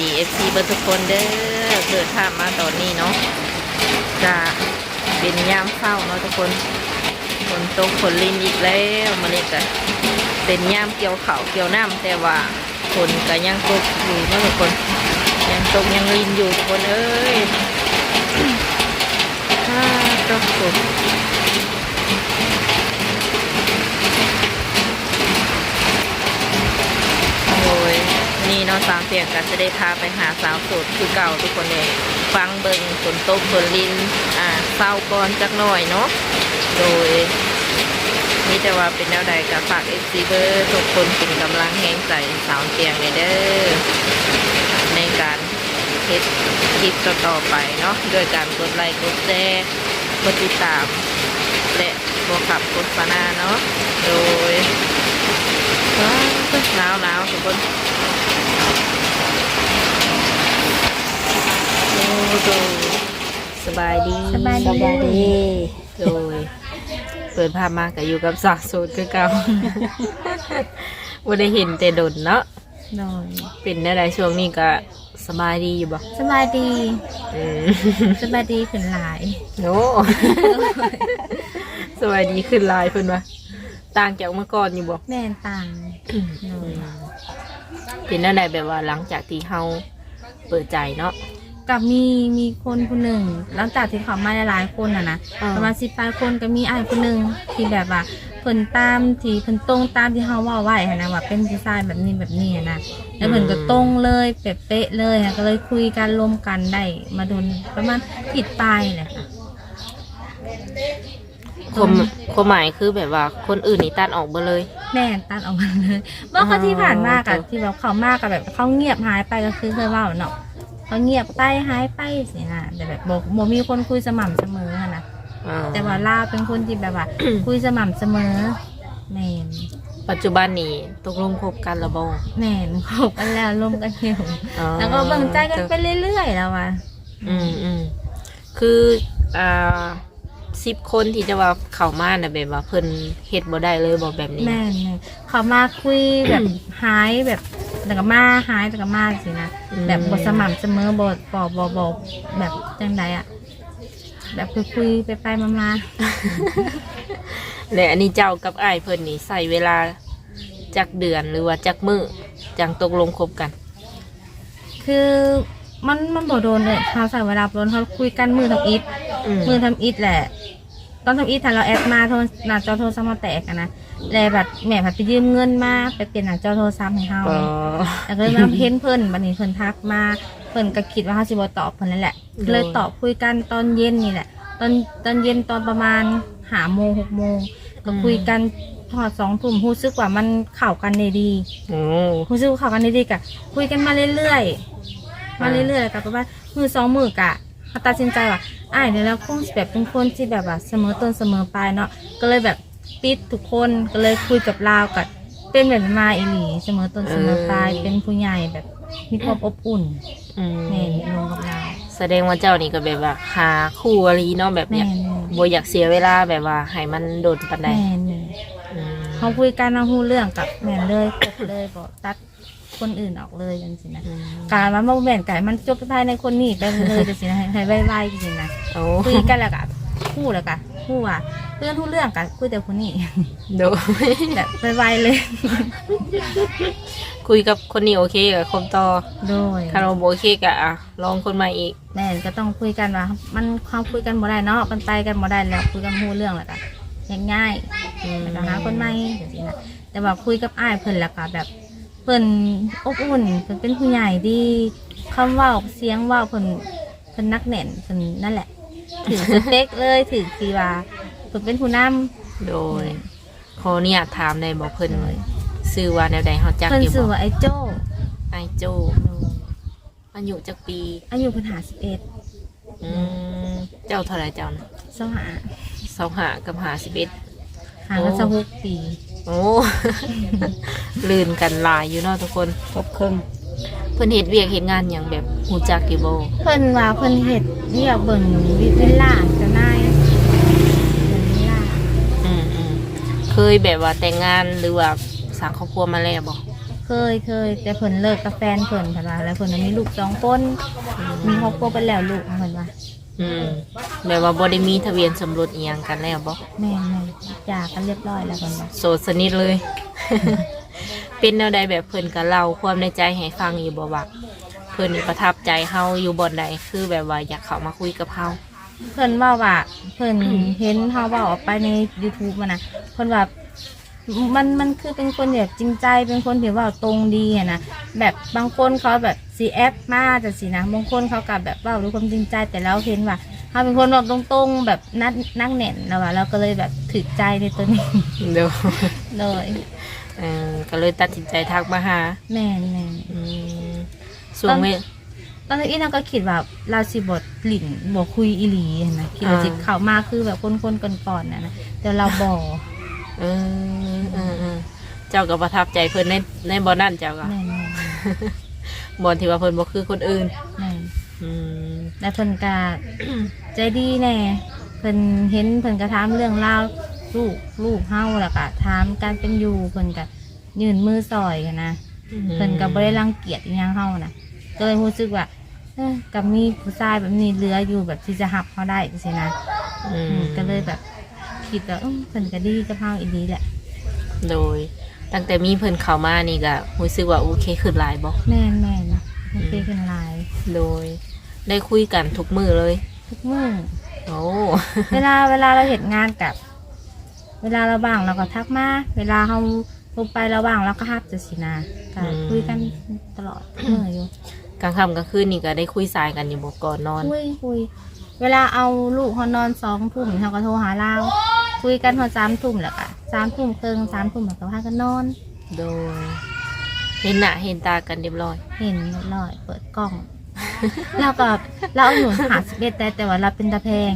ดี FC เบอร์ทุกคนเด้อเกิดภาพมาตอนนี้เนาะจะเป็นยามเฝ้าเนาะทุกคนฝนตกฝนลินอีกแล้วมันนี่ก็เป็นยามเกี่ยวเขาเกี่ยวน้ำแต่ว่าฝนก็ยังตกอยู่เนาะทุกคน ยังตกยังลินอยู่ทุกคนเอ้ยถ้าตกฝน โอ้ยนี่เนาะ สามเสียงกันจะได้พาไปหาสาวโสดคือเก่าทุกคนเลยฟังเบิงฝนตกฝนลินอ่าเศร้าก่อนจักหน่อยเนาะโดยนี่แต่ว่าเป็นแนวใดกับฝากเอฟซีเบอร์ทุกคนเป็นกำลังแห่งใจสาวเตียงเลยเด้อในการเฮ็ดคลิปต่อๆไปเนาะโดยการกดไลค์กดแชร์กดติดตามและบวกกับกดฟานาเนาะโดย หนาวหนาวทุกคนโอ้โหสบายดีสบายดีโดยเปิดภาพมาก็อยู่กับสาวโสดคือเก่าว่ได้เห็นแต่ดนเนาะโดยเป็นอะไรช่วงนี้ก็สบายดีอยู่บ่สบายดีสบายดีขึ้นหลายโอ้สบายดีขึ้นหลายเพิ่นว่า ต่างจากเมื่อก่อนอยู่บ่แม่นต่างโดยเป็นอะไรแบบว่าหลังจากที่เฮาเปิดใจเนาะกับมีมีคนคนหนึ่งหลังจากที่เขามาหลายๆคนอะนะอ่าประมาณสิบปลายคนก็มีอ้ายคนหนึ่งที่แบบว่าเพิ่นตามที่เพิ่นตรงตามที่เฮาว่าไว้หั้นนะว่าเป็นผู้ชายแบบนี้แบบนี้อะนะแล้วเพิ่นก็ตรงเลยเป๊ะๆเลยค่ะก็เลยคุยกันรวมกันได้มาโดนประมาณผิดปลายเลยค่ะ ความความหมายคือแบบว่าคนอื่นนี่ตัดออกไปเลย แม่นตัดออกมาเลยว่าเขาที่ผ่านมากอะอ๋อที่แบบเขามากกับแบบเขาเงียบหายไปก็คือเคยเว่าเนาะเขาเงียบไปหายไปสินะแต่แบบบอกบมีคนคุยสม่ำเสมออะนะอ่าแต่ว่าล่าเป็นคนที่แบบว่า คุยสม่ำเสมอแม่นปัจจุบันนี้ตกลงคบกันแล้วบ่แม่นคบกันแล้วร่วมกันอยู่อ๋อแล้วก็เบิ่งใจกันไปเรื่อยๆแล้วว่ะอืมอืมคืออ่า สิบคนที่จะว่าเข้ามาน่ะแบบว่าเพิ่นเฮ็ดบ่ได้เลยบอกแบบนี้ แม่นแม่นเขามาคุยแบบ หายแบบแต่ก็มาหายแต่ก็มาสินะอืม แบบบทสม่ำเสมอบทบอกบอกบอกแบบจังไดอะแบบคุยคุยๆไปไปๆมาและอันนี้เจ้ากับอ้ายเพิ่นนี่ใส่เวลาจักเดือนหรือว่าจักมื้อจังตกลงคบกัน ๆคือ มันมันบอโดนเลยเขาใส่เวลาโดนเขาคุยกันมือทำอิฐอืมมือทำอิฐแหละ ตอนทำอิฐถ้าเราแอดมาโทรหน้าจอโทรศัพท์มาแตกอะนะแล้วแบบแม่ผัดไปยืมเงินมาไปเปลี่ยนหน้าจอโทรศัพท์ให้เฮา อ๋อแล้วก็เลยมาเพ้นเพิ่นบันนี้เพิ่นทักมาเพิ่นก็คิดว่าเขาสิบ่ตอบเพิ่นนั่นแหละเลยตอบคุยกันตอนเย็นนี่แหละ ตอนตอนเย็นตอนประมาณหาโมงหกโมงก็คุยกันทอดสองทุ่มรู้สึกว่ามันเข้ากันได้ดีโอ้ รู้สึกว่าเข้ากันได้ดีกะคุยกันมาเรื่อยๆ มาเรื่อยๆแล้วกับประมาณมือสองมือกะเขาตัดสินใจว่าอ้ายเดี๋ยวเราคงสิแบบเป็นคนที่แบบว่าเสมอต้นเสมอปลายเนาะก็เลยแบบปิดทุกคนก็เลยคุยกับลาวกับเป็นแบบมาอีหลีเสมอต้นเสมอปลายเป็นผู้ใหญ่แบบมีความอบอุ่นอืมแม่ลงกับลาว แสดงว่าเจ้านี่ก็แบบว่าหาคู่อะไรเนาะแบบแม่เนี้ยนบ่อยากเสียเวลาแบบว่าให้มันโดนปันใดแม่น อืมเขาคุยกันเราหูเรื่องกับแม่นเลยจบเลยบอกตัด คนอื่นออกเลยจังสินะอืมการว่าโมแม่นไก่มันจบภายในคนนี้ไปเลยจังสินะให้ให้ไวๆจริงๆนะโอ้คุยกันแล้วก็พูดแล้วก็พูดว่าเรื่องทุกเรื่องกันคุยแต่คนนี้โดยแบบไวๆเลย คุยกับคนนี้โอเคกับคมต่อโดยคาราโอเคกับอะลองคนใหม่อีกแม่นก็ต้องคุยกันว่ามันความคุยกันบ่ได้เนาะมันไปกันบ่ได้แล้วคุยกันพูดเรื่องแล้วก็ง่ายอืมๆแล้วก็หาคนใหม่จังซี่นะแต่ว่าคุยกับอ้ายเพิ่นแล้วก็แบบ เพิ่นอบอุ่นเพิ่นเป็นผู้ใหญ่ดีคำเว้าเสียงเว้าเพิ่นเพิ่นนักแน่นเพิ่นนั่นแหละ ถือสเปคเลยถือสีว่าเพิ่นเป็นผู้นำโดยขอเนี่ยถามได้บอกเพิ่นซื้อว่าแนวใดเฮาจักเพิ่นอยู่ชื่อบ่ว่าไอ้โจ้ไอโจอายุจักปี อายุเพิ่นหาสิบเอ็ดอืมเจ้าเท่าไหรเจ้านะสหาสองหากับหาสิบเอ็ดหากันสะหกปี โอ้ลื่นกันหลายอยู่เนาะทุกคน ครบครึ่งเพิ่นเฮ็ดเวียกเฮ็ดงานอย่างแบบหูจักอยู่บ่เพิ่นว่าเพิ่นเฮ็ดเรียกเบิ่งวิเวลาเจ้านายเบิ่งเวลาอืมอืมเคยแบบว่าแต่งงานหรือว่าสร้างครอบครัวมาแล้วบ่เคเคยเคยแต่เพิ่นเลิกกับแฟนเพิ่นเพิ่นว่าแล้วเพิ่นนะมีลูกสองคนมีครอบครัวไปแล้วลูกเพิ่นว่า อืมแบบว่าบ่ได้มีทะเบียนสมรสอีหยังกันแล้วบ่แม่แม่หย่ากันเรียบร้อยแล้วเพิ่นว่าโสดสนิทเลย เป็นแนวใดแบบเพิ่นก็เล่าความในใจให้ฟังอยู่บ่ว่าเพิ่นนี่ประทับใจเฮาอยู่บ่อนใดคือแบบว่าอยากเข้ามาคุยกับเฮา เพิ่นว่าว่าเพิ่นเห็นเฮาเว้าออกไปใน YouTube มันนะเพิ่นว่ามันมันคือเป็นคนแบบจริงใจเป็นคนที่เว่าตรงดีอะนะแบบบางคนเขาแบบ ซีแอปมาจังซี่นะบางคนเขากับแบบเว่าด้วยความจริงใจแต่เราเห็นว่าเขาเป็นคนแบบตรงๆแบบนัดนักแน่นแล้วว่าเราก็เลยแบบถึกใจในตัวนี้เดี๋ยวเลยเออก็เลยตัดสินใจทักมาหาแม่นแม่นอืมส่วนเวตอนนี้เราก็คิดว่าเราสิบทหลินบ่คุยอีหลีหั้นนะคิดว่าสิเข้ามาคือแบบคนๆก่อนๆนะนะแต่เราบ่เออเออเออเจ้าก็ประทับใจเพิ่นในในบ่นั่นเจ้าก็ แม่น บ่ที่ว่าเพิ่นบ่คือคนอื่นแม่นอืมและเพิ่นก็ ใจดีแน่เพิ่นเห็นเพิ่นก็ถามเรื่องราวลูกลูกเฮาแล้วก็ถามการเป็นอยู่เพิ่นก็ยื่นมือซอยกันนะ เพิ่นก็บ่ได้รังเกียจอีหยังเฮานะก็เลยรู้สึกว่าเอ้อกับมีผู้ชายแบบนี้เหลืออยู่แบบที่จะหับเขาได้จังซี่นะอือืมมก็เลยแบบคิดว่าเอ้อเพิ่นก็ดีกับเฮาอีหลีแหละโดย ตั้งแต่มีเพิ่นเข้ามานี่ก็รู้สึกว่าโอเคขึ้นหลายบ่แม่นแม่ นโอเคขึ้นหลายโดย ได้คุยกันทุกมื้อเลย ทุกมื้อโอ้เวลาเวลาเราเห็นงานกับ เวลาเราว่างเราก็ทักมาเวลาเราโทรไปเราว่างเราก็ฮับจะสินะก็คุยกันตลอดทุกมื่ออยู่กลางค่ำกลางคืนนี่ก็ได้คุยสายกันอยู่บ่ก่อนนอน คุยคุยเวลาเอาลูกเขานอนสองทุ่มเราก็โทรหาเราคุยกันพอสามทุ่มแล้วก็สามทุ่มครึ่งสามทุ่มแล้วก็พากันนอน โดย เห็นหน้าเห็นตากันเรียบร้อย เห็นเรียบร้อยเปิดกล้อง เราก็เราเอาอยู่หาสิบเอ็ดแต่แต่ว่าเราเป็นตาแพง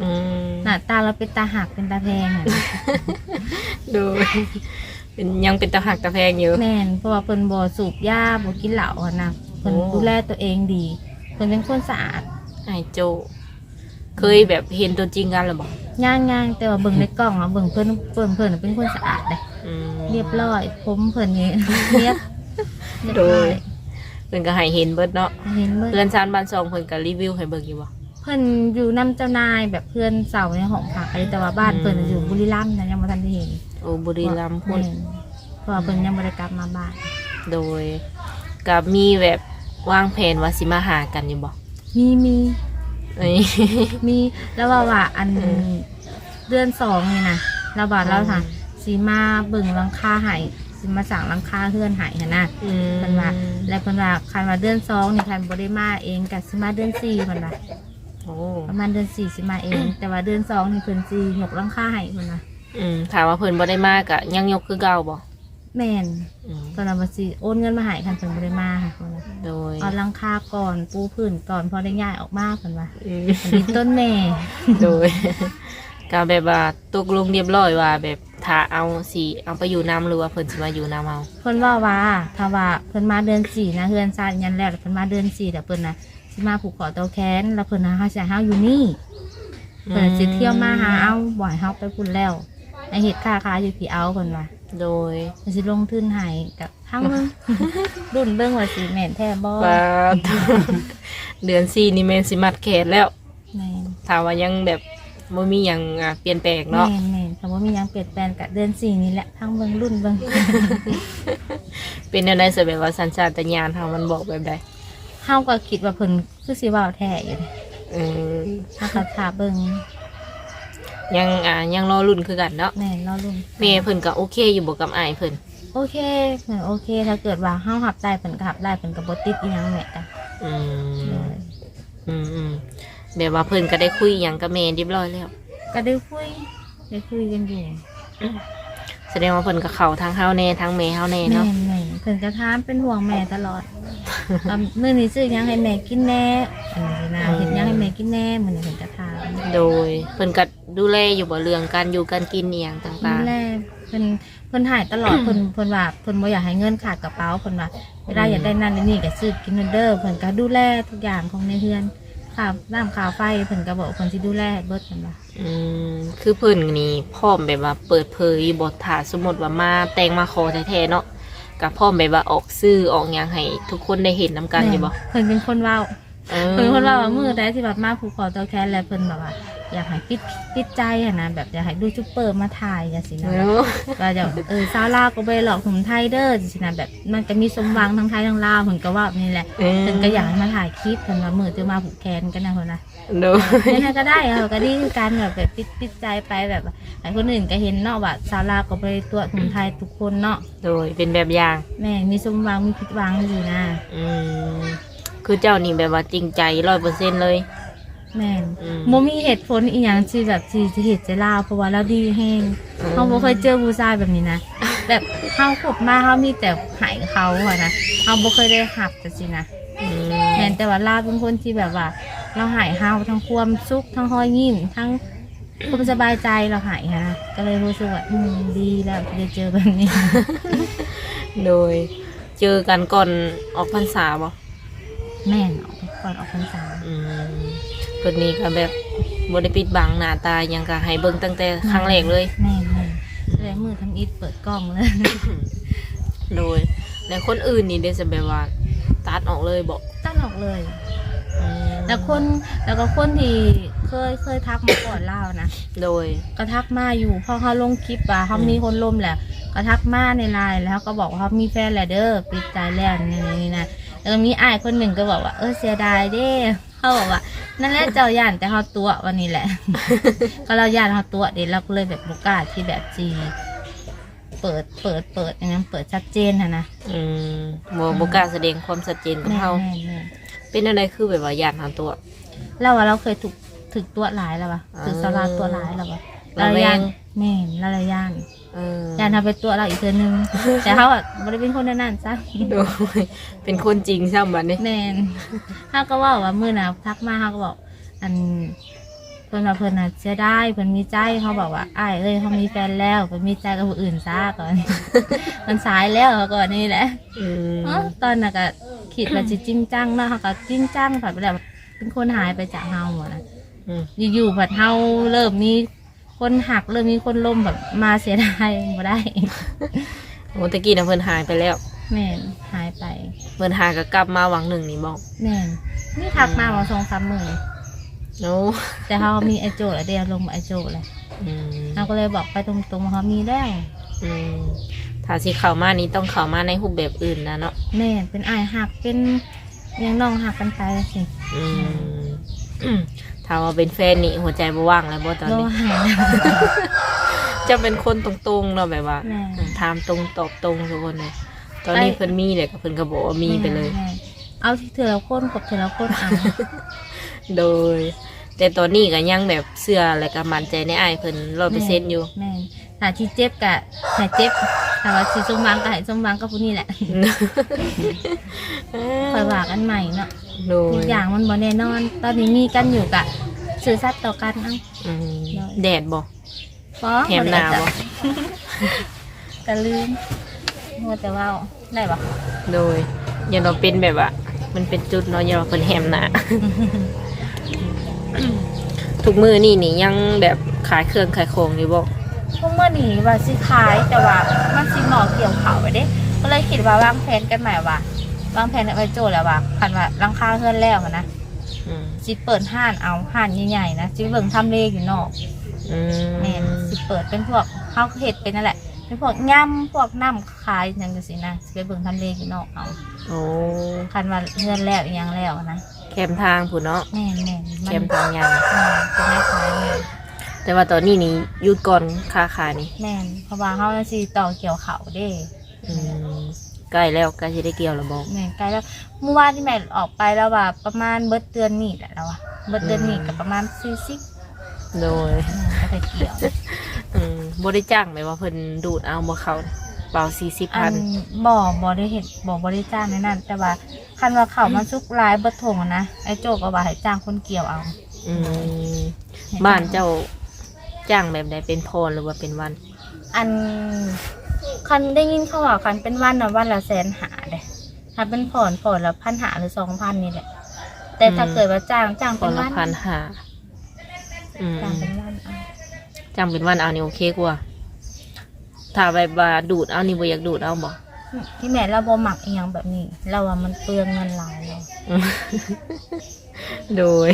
อืมหน้าตาเราเป็นตาหักเป็นตาแพงอะ โดยเป็นยังเป็นตะหักตะแพงอยู่ แม่นเพราะว่าเพิ่นบ่สูบยาบ่กินเหล้าอะนะเพิ่นโอ้ ดูแลตัวเองดีเพิ่นเป็นคนสะอาดไอ้โจ เคยแบบเห็นตัวจริงกันหรือเปล่าย่างๆแต่ว่าเบิ่งในกล้องอะเบิ่งเพิ่นเพิ่นเพิ่นเป็นคนสะอาดเลยอืมเรียบร้อยผมเพิ่นนี่เรียบเรียบ โดร้อยยเพิ่นก็ให้เห็นเบิดเนาะเห็นเบิ่งเพื่อนชานบ้านซองเพิ่นก็รีวิวให้เบิ่งอยู่บ่ เพิ่นอยู่นํเจ้านายแบบเพื่อนเสาในห้องพักอะไรแต่ว่าบ้านเพิ่นอยู่บุรีรัมย์นะยังบ่ทันได้เห็นโอ้บุรีรัมย์พุ่น แม่นเพราะว่าเพิ่นยังบ่ได้กลับมาบ้านโดยก็มีแบบวางแผนว่าสิมาหากันอยู่บ่มีมีเอ้ย มีแล้วว่าว่าอันอืมเดือนสองนี่นะเราบอกเราอืมค่ะสีมาเบิ่งหลังคาให้ สีมาสั่งหลังคาเฮือนให้หั่นนะอืมเพิ่นว่าแล้วเพิ่นว่าคันว่าเดือนสองนี่คันบ่ได้มาเองก็สิมาเดือนสี่เพิ่นว่าโอ้ประมาณเดือนสี่สิมาเอง แต่ว่าเดือนสองนี่เพิ่นสิยกหลังคาให้เพิ่นว่าอืมถามว่าเพิ่นบ่ได้มาก็ยังยกคือเก่าบ่แม่นอืมตอนนั้นบ่สิโอนเงินมาให้คันเพิ่นบ่ได้มาค่ะเพิ่นว่าโดยเอาหลังคาก่อนปูพื้นก่อนพอได้ย้ายออกมาเพิ่นว่าอืม อันนี้ต้นแม่ โดยก็แบบว่าตกลงเรียบร้อยว่าแบบ ถ้าเอาสิเอาไปอยู่น้ำหรือว่าเพิ่นสิมาอยู่น้ำเอาเพิ่นว่าว่าถ้าว่าเพิ่นมาเดือนสี่นะเฮือนซานยันแล้วแล้วเพิ่นมาเดือนสี่แต่เพิ่นน่ะสิมาผูกคอเตาแค้นแล้วเพิ่นน่ะเฮาสิให้เฮาอยู่นี่เพิ่นสิเที่ยวมาหาเอาบ่อยเฮาไปพุ่นแล้วไอเฮ็ดค่าค้าอยู่พี่เอาเพิ่นว่าโดยเพิ่นสิลงทุนให้กับทั้งเบิ่งรุ่นเบิ่งว่าสิแม่นแท้บ่ว่าเดือนสี่นี่แม่นสิมัดแขนแล้วแม่นถามว่ายังแบบ บ่มีหยังอะเปลี่ยนแปลงแม่เนาะนแม่นถ้าบ่มีหยังเปลี่ยนแปลงกับเดือนสี่นี่แหละทั้งเบิ่งรุ่นเบิ่ง เป็นแนวใดสแบบว่าสัญชาตญาณเฮามันบอกแบบใดเฮาก็คิดว่าเพิ่นคือสิเว้าแท้อยู่เดะเออเฮาก็ท่าเบิ่งยังอ่ายังรอรุ่นคือกันเนาะแม่นรอรุ่นแม่เพิ่นก็โอเคอยู่บ่กับอ้ายเพิ่นโอเคเพิ่นโอเค ถ้าเกิดว่าเฮาหับได้เพิ่นก็หับได้เพิ่นก็บ่ติดอีหยังแม่จ้ะอืมอืมอืม แบบว่าเพิ่นก็ได้คุยหยังกับแม่เรียบร้อยแล้ว ก็ได้คุยได้คุยกันอยู่แสดงว่าเพิ่นก็เข้าทางเฮาแน่ทางแม่เฮาแน่แม่เนาะนแม่นเพิ่นก็ถามเป็นห่วงแม่ตลอดว่ามื้อนี้ซื้อหยังให้แม่กินแน่อันนี้นะเฮ็ดหยังให้แม่กินแน่มื้อนี้เพิ่นก็ถามโดยเพิ่นก็ดูแลอยู่บ่เรื่องการอยู่การกินอีหยังดูต่างแลเพิ่นเพิ่นหายตลอด เพิ่นเพิ่นว่าเพิ่นบ่อยากให้เงินขาดกระเป๋าเพิ่นว่าเวลาอยากได้นั่นได้นี่ก็ซื้อกินเด้อเพิ่นก็ดูแลทุกอย่างของในเฮือน ค่าน้ำค่าไฟเพิ่นก็บอกเพิ่นสิดูแลให้เบิดเพิ่นว่าๆอืมคือเพิ่นนี่พร้อมแบบว่าเปิดเผยบ่ถ้าสมมุติว่ามาแต่งมาขอแท้ๆเนาะกับพ่อมแบบว่าออกซื้อออกหยังให้ทุกคนได้เห็นนํกันอยู่บ่เพิ่นเป็นคนเว้าเออเพิ่นเป็นคนเว้าว่ามือได้ที่แบบมาผูกคอตัวแคนแล้วเพิ่นแบบว่า อยากให้ปิดปิดใจอะนะแบบอยากให้ดูซุปเปอร์มาถ่ายจังซี่เอนะอก็จะเออซาวลาวก็ไปหลอกหนุ่มไทยเด้อจังซี่นะแบบมันก็มีสมหวังทั้งไทยทั้งลาวเพิ่นก็ว่าแบบนี่แหละเออเพิ่นก็อยากให้มาถ่ายคลิปเพิ่นว่ามือจะมาผูกแขนกันนะเพิ่นนะโดยยังไงก็ได้เออก็ดีคือการแบบแบบปิดปิดใจไปแบบว่าให้คนอื่นก็เห็นเนาะว่าซาวลาวก็ไปตัวหนุ่มไทยทุกคนเนาะโดยเป็นแบบอย่างแม่มีสมหวังมีผิดหวังอยู่นะอืมคือเจ้านี่แบบว่าจริงใจร้อยเปอร์เซ็นต์เลย แม่นอืมโมมีเหตุผลอีหยังที่แบบที่ที่เหตุจะลาวเพราะว่าเราดีแห้งอืมเขาบ่เคยเจอผู้ชายแบบนี้นะแบบเขาคบมาเขามีแต่ใหายเขาอะนะเขาบ่เคยได้หักจังซี่นะ อืมแม่นแต่ว่าลาวเป็นคนที่แบบว่า เราใหายเฮาทั้งความสุขทั้งหอยยิ้มทั้งความสบายใจเราใหายนะก็เลยรู้สึกว่าอืมดีแล้วที่ได้เจอแบบนี้ โดย เจอกันก่อนออกพรรษาบ่แม่นออ กไปก่อนออกพรรษาอืมเพิ่นนี้ก็แบบบ่ได้ปิดบังหน้าตาหยังก็ให้เบิ่งตั้งแต่ครั้งแรกเลย แม่นแม่นเลยมือทั้งอิดเปิดกล้องเลย โดย แล้วคนอื่นนี่ได้จะแบบว่าตัดออกเลยบอกตั้งออกเลยแล้วคนแล้วก็คนที่เคยเคยทักมาก่อนเล่านะโดย ก็ทักมาอยู่พอเขาลงคลิปว่าเขามีคนล่มแหละก็ทักมาในไลน์แล้วก็บอกว่าเขามีแฟนแล้วเด้อปิดใจแล้วนี่นี่นะ แล้วก็มีอ้ายคนหนึ่งก็บอกว่า เออเสียดายเด้เขาบอกว่า นั่นแหละเจ้าย่านแต่เขาตัววันนี้แหละ ก็เราย่านเขาตัวเด็เราก็เลยแบบบุกล้าที่แบบจีเปิดเปิดเปิดอย่างนั้นเปิดชัดเจนนะนะอืมบ่บ่กล้าแสดงความชัดเจนกับแม่เฮาแม่แม่เป็นอะไรคือแบบว่าญาติหาตัว เราว่าเราเคยถูกถึกตัวหลายแล้วปะถึกสลาตัวหลายแล้วปะระแวง ย่าน แม่นละละย่านเออย่านทำเป็นตัวเราอีกเทือนึง แต่เขาอะไม่ได้เป็นคนนั่นนั่นซะโดยเป็นคนจริงใช่ไหมบัดนี้แม่นเขาก็ว่าว่ามือน่ะทักมาเขาก็บอก อันเพิ่นว่าเพิ่นน่ะเสียได้เพิ่นมีใจเขาบอกว่าอ้ายเอ้ยเขามีแฟนแล้วเพิ่นมีใจกับผู้อื่นซะก่อน มันสายแล้วเขาก็ว่านี่แหละอืมอ๋อตอนน่ะก็คิดว่าสิจริงจังเนาะเขาก็จริงจังผัดไปแล้วเป็นคนหายไปจากเฮาหมดนะ อืมอยู่ๆผัดเฮาเริ่มมี คนหักเริ่มมีคนล้มแบบมาเสียดายบ่ได้ โอ้ตะกี้นะเพิ่นหายไปแล้ว แม่นหายไป เพิ่นหายก็กลับมาหวังหนึ่งนี่บอกแม่นนี่ทักมาว่าสองสามมือโอ้แต่เขามีไอโจแล้วเดียวลงไอโจเลยอืมเราก็เลยบอกไปตรงๆว่าเขามีแล้วอืมถ้าสิเข้ามานี้ต้องเข้ามาในรูปแบบอื่นนะเนาะแม่นเป็นไอายหักเป็นยังน้องหักกันไปสิ อืม ถ้าว่าเป็นแฟนนี่หัวใจบ่ว่างแล้วบ่ตอนโลนี้หายจะเป็นคนตรงๆเนาะแบบว่าแม่ ถามตรงตอบตรงทุกคนเลยตอนนี้ไปเพิ่นมีเลยก็เพิ่นก็บอกว่ามีไปเลย แม่นเอาที่เธอละคนกับเธอละคนเอาโดย แต่ตอนนี้ก็ยังแบบเชื่อและก็มั่นใจในอ้ายเพิ่นร้อยเปอร์เซ็นต์อยู่ แม่นถ้าที่เจ็บกะหายเจ็บ ถ้าว่าสิสมหวังก็ให้สมหวังกับผู้นี้แหละคอยว่ากันใหม่เนาะโดทุยกอย่างมันบ่แน่นอน ตอนนี้มีกันอยู่กะสื่อสัตย์ต่อกันเอ้าอืมโดยแดดบ่ป้อแถมหนาบ่ก็ลืมมัวแต่ว่าได้ปะโดยอย่าเราเป็นแบบว่า มันเป็นจุดเนาะอย่าเราเป็นแฮมหนาทุกมือนี่นี่ยังแบบขายเครื่องขายของอยู่บ่ พวกเมื่อนี้ว่าสิขายแต่ว่ามันสิหมอเกี่ยวเขาไปเด้ ก็เลยคิดว่าวางแผนกันใหม่ว่าวางแผนเอาไว้โจทย์แล้วว่าคันว่ารังคาเฮือนแล้วอะนะอืมสิเปิดห้านเอาห้านใหญ่ๆนะสิเบิ่งทำเลอยู่นอกอืแม่นมสิเปิดเป็นพวกเฮาเฮ็ดเป็นนั่นแหละเป็นพวกยำพวกน้ำขายอย่างจังซี่นะสิไปเบิ่งทำเลอยู่นอกเอาโอ้คันว่าเฮือนแล้วอีหยังแล้วนะแคมทางผู้เนาะแม่นแม่นแคมันมทางยังแม่นเป็นไม้ขายแม่น แต่ว่าตอนนี้นี่หยุดก่อนค้าขายนี่แม่นเพราะว่าเฮาสิต่อเกี่ยวเขาเด้อืมใกล้แล้วใกล้จะได้เกี่ยวแล้วบอกแม่นใกล้แล้วเมื่อวานที่แม่ออกไปแล้วว่าประมาณเบิดเดือนนี้แหละแล้วว่าเบิดเดือนนี้ก็ประมาณ40โดยแม่นก็ไปเกี่ยวอืมบริจ้างไหมว่าเพิ่นดูดเอาบ่เขาเปล่าสี่สิบอัพันนบ่บ่ได้เห็นบ่บ่ได้จ้างในนั้น แต่ว่าคันว่าเขามันสุกหลายเบิดถงอะนะไอ้โจก็ว่าให้จ้างคนเกี่ยวเอาอืม บ้านเจ้า จ้างแบบใดเป็นพรหรือว่าเป็นวัน อันคันได้ยินเขาว่าคันเป็นวันน่ะวันละแสนหาเด้ถ้าเป็นผ่อนผ่อนละพันหาหรือสองพันนี่แหละ แต่ถ้าอืมเกิดว่าจ้างจ้างพเป็รนละวันพันห้าอืมจ้างเป็นวันเอาจ้างเป็นวันเอานี่โอเคกว่าถ้าแบบว่าดูดเอานี่บ่อยากดูดเอาบ่ที่แม่เราบ่มักอีหยังแบบนี้ เราว่ามันเปลืองเงินหลายเราโดย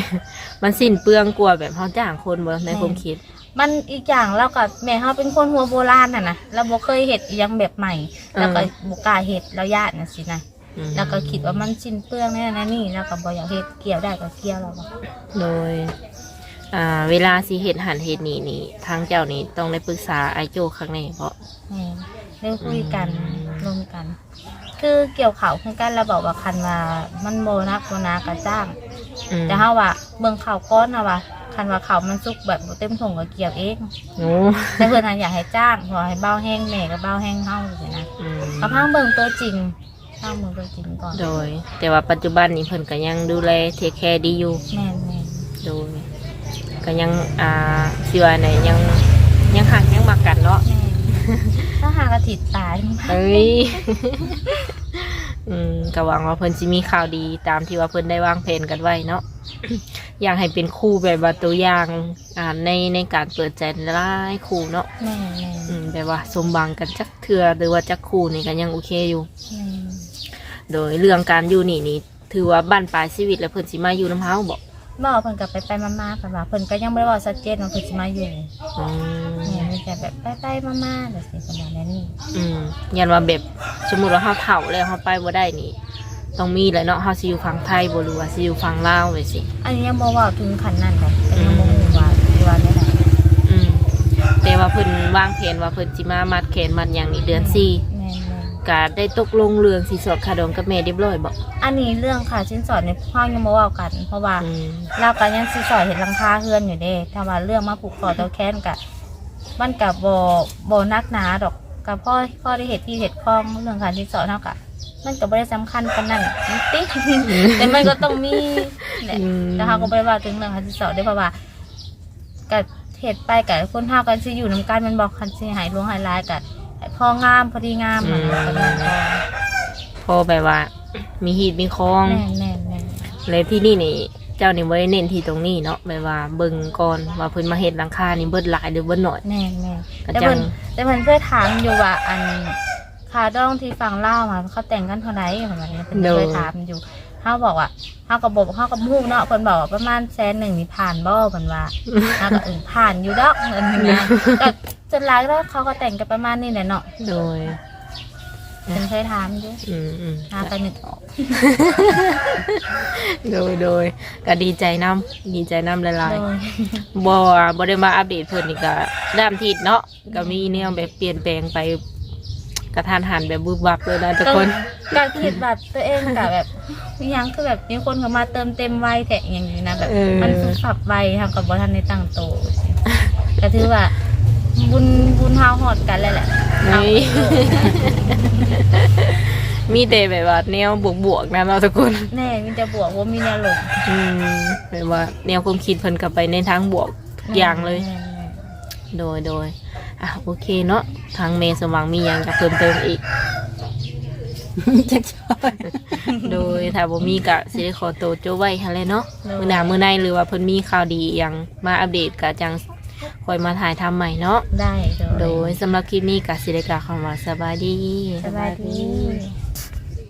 มันสิ้นเปลืองกลัวาแบบเขาจ้างคนบ่ในความคิด มันอีกอย่างเรากับแม่เขาเป็นคนหัวโบราณน่ะนะเราบ่เคยเห็ดอีหยังแบบใหม่ แล้วก็บ่กล้าเห็ดแล้วญาติน่ะสินะอืมแล้วก็คิดว่ามันสิ้นเปลืองแน่นะนี่แล้วก็บ่อยากเห็ดเกี่ยวได้ก็เกี่ยวแล้วบ่โดยอ่าเวลาสิเห็ดหันเห็ดนี่นี่ทางเจ้านี่ต้องได้ปรึกษาไอโจข้างในเพราะแม่ได้คุยกันอืมรวมกัน คือเกี่ยวเขาคือกันเราบอกว่าคันว่ามันโบนักโบนากระจ้าง อืมแต่เฮาว่าเบิ่งข่าวก้อนนะว่า คันว่าเขาวมันสุกแบบบ่เต็มถุงก็เกี่ยวเองโอ้แต่เพื่อนทันอยากให้จ้างขอให้เบ้าแห้งแม่ก็เบ้าแห้งเฮาเลยนะอืมก็พังเบิ่งตัวจริงพังเบิ่งตัวจริงก่อนโดย แต่ว่าปัจจุบันนี้เพิ่นก็ยังดูแลเทคแคร์ดีอยู่ แม่นแม่นโดยก็ยังอ่าสิว่าไหนยังยังหักยังมากันเนาะ แม่นถ้าหากระถิดตายเอ้ย อืมก็หวังว่าเพิ่นสิมีข่าวดีตามที่ว่าเพิ่นได้วางแผนกันไว้เนาะ อยากให้เป็นคู่แบบว่าตัวอย่างอ่าในในการเปิดใจหลายคู่เนาะแม่นแม่นอืมแบบว่าสมบังกันจักเทือหรือว่าจักคู่นี่ก็ยังโอเคอยู่แม่นโดยเรื่องการอยู่นี่นี่ถือว่าบ้านปลายชีวิตแล้วเพิ่นสิมาอยู่น้ำเฮาบอกบอกเพิ่นก็ไปไปๆมาๆกันว่าเพิ่นก็ยังบ่ได้เว้าชัดเจนว่าเพิ่นสิมาอยู่อืมแม่นมีแต่แบบไปๆมาๆแบบนี้ประมาณนี้อืมยันว่าแบบสมมุติว่าเฮาเฒ่าแล้วเฮาไปบ่ได้นี่ ต้องมีแหละเนาะเฮาสิอยู่ฝั่งไทยบ่หรือว่าสิอยู่ฝั่งลาวไว้สิอันนี้ยังบ่เว้าถึงขั้นนั้นเลยแต่ยังบ่ฮู้ว่าสิว่าได้ไดอืมแต่ว่าเพิ่นวางแผนว่าเพิ่นสิมามัดแขนมัดหยังนี่เดือนสี่แม่นแม่นก็ได้ตกลงเรื่องสิสอดคาดองกับแม่เรียบร้อยบ่อันนี้เรื่องค่าชิ้นสอดในพ่อยังบ่เว้ากัน เพราะว่าอืมเราก็ยังสิสอดเห็นหลังคาเฮือนอยู่เด้ถ้าว่าเรื่องมาผูกคอตัวแค้นกะมันกับบ่บ่นักหนาดอก กับพ่อพ่อได้เห็ดที่เห็ดคล้องเรื่องการชิ้นสอดเท่ากับมันก็บ่ได้สำคัญปานนั้นนิดติแต่มันก็ต้องมีแหละอืมแต่เขาก็บ่ไปว่าถึงเรื่องการชิ้นสอดได้เพราะว่ากับเหตุไปกับคนเท่ากันสิอยู่นํกันมันบอกคันสิหายลวงหายลายกับพองามพอดีงามอะนะก็ได้พอพอแบบว่า มีฮีดมีคองแม่นแม่นแม่นเลยที่นี่นี่ เจ้านี่บ่ได้เน้นที่ตรงนี้เนาะแบบว่าเบิ่งก่อนว่าเพิ่นมาเฮ็ดหลังคานี่เบิดหลายหรือเบิดน้อยแม่นแม่นก็แต่จัเพิ่งนแต่เพิ่นเคยถามอยู่ว่าอันคาดองที่ฟังเล่ามาเขาแต่งกันเท่าไหร่ประมาณนี้เพิ่นเคยถามอยู่เขาบอกว่าเขาก็บอกเขาก็ฮู้เนาะเพิ่นบอกว่าประมาณแสนหนึ่งนี่ผ่านบ่เพิ่นว่าเขาก็เออผ่านอยู่ดอกเพิ่นนะก็จนหลายแล้วเขาก็แต่งกันประมาณนี้แหละเนาะ โดย เพิ่นเคยถามอยู่อืมอืมหากันนึกออกโดยโดยก็ดีใจนํดีใจนํหโดลายยๆบ่บ่ได้มาอัปเดตเพิ่นนี่ก็ด้ามทิศเนาะก็มีแนวแบบเปลี่ยนแปลงไปกระทันหันแบบบึบบับเลยนะทุกคน ก็คิดแบบตัวเองก็แบบมีหยังคือแบบมีคนเข้ามาเติมเต็มไวแท้อย่างนี้นะแบบ เออ มันคือขับไวทำกับบ่ทันในตั้งโตวก็ถือว่า บุญบุญเฮาหอดกันเลยแหละ เอานี่มีแต่แบบว่าแนวบวกๆนะเนาะทุกคนแน่มีแต่บวกว่ามีแนวลบอืมแบบว่าแนวความคิดเพิ่นกลับไปในทางบวกทุกอย่างเลย แน่โดยโดยอะโอเคเนาะทางเมย์สมหวังมีอย่างจะเพิ่มเติมอีก จักชอยโดยถ้าบ่มีกะสิได้ขอโตวโจไว้หั่นเลยเนาะมื้อหน้ามื้อในหรือว่าเพิ่นมีข่าวดีอหยังมาอัปเดตกะจัง คอยมาถ่ายทำใหม่เนาะได้โดยสำหรับคลิปนี้กะสิได้กล่าวคำว่าสบายดี สบายดี